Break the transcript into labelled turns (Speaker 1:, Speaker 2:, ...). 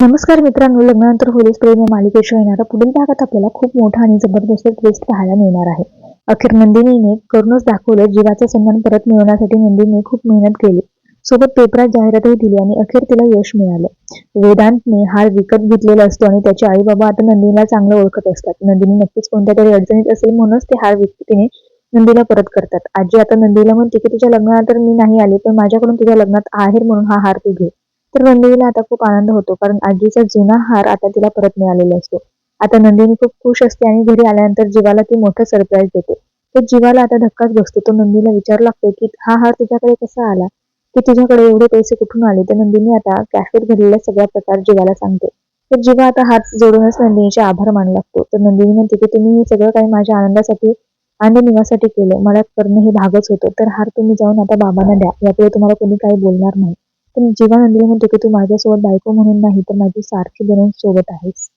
Speaker 1: नमस्कार मित्रांनो लग्नानंतर होलीस प्रेम या मालिकेच्या येणारा पुढील भागात आपल्याला खूप मोठा आणि जबरदस्त ट्विस्ट पाहायला मिळणार आहे. अखेर नंदिनीने करूनच दाखवलं जीवाचा सन्मान परत मिळवण्यासाठी नंदिनीने खूप मेहनत केली. सोबत पेपरात जाहिरातही दिली आणि अखेर तिला यश मिळालं. वेदांतने हार विकत घेतलेला असतो आणि त्याचे आई बाबा आता नंदिनीला चांगलं ओळखत असतात. नंदिनी नक्कीच कोणत्या तरी अडचणीत असेल म्हणूनच ते हार विकत तिने नंदीला परत करतात. आजी आता नंदीला म्हणते की तुझ्या लग्नानंतर मी नाही आले पण माझ्याकडून तुझ्या लग्नात आहेर म्हणून हा हार तू घे. तर नंदिनीला आता खूप आनंद होतो कारण आजीचा जुना हार आता तिला परत मिळालेला असतो. आता नंदिनी खूप खुश असते आणि घरी आल्यानंतर जीवाला ती मोठं सरप्राईज देते. तर जीवाला आता धक्काच बसतो. तो नंदीला विचारू लागतो की हा हार तुझ्याकडे कसा आला? की तुझ्याकडे एवढे पैसे कुठून आले? तर नंदिनी आता कॅफेत घडलेला सगळ्या प्रकार जीवाला सांगते. तर जीवा आता हात जोडूनच नंदिनीचे आभार मानू लागतो. तर नंदिनी म्हणते की तुम्ही हे सगळं काही माझ्या आनंदासाठी आनंद निवासाठी केलं. मला करणं हे भागच होतं. तर हार तुम्ही जाऊन आता बाबांना द्या. यापुढे तुम्हाला कोणी काही बोलणार नाही. पण जीवा नंदिनी म्हणतो की तू माझ्यासोबत बायको म्हणून नाही तर माझी सारखी बनून सोबत आहेस.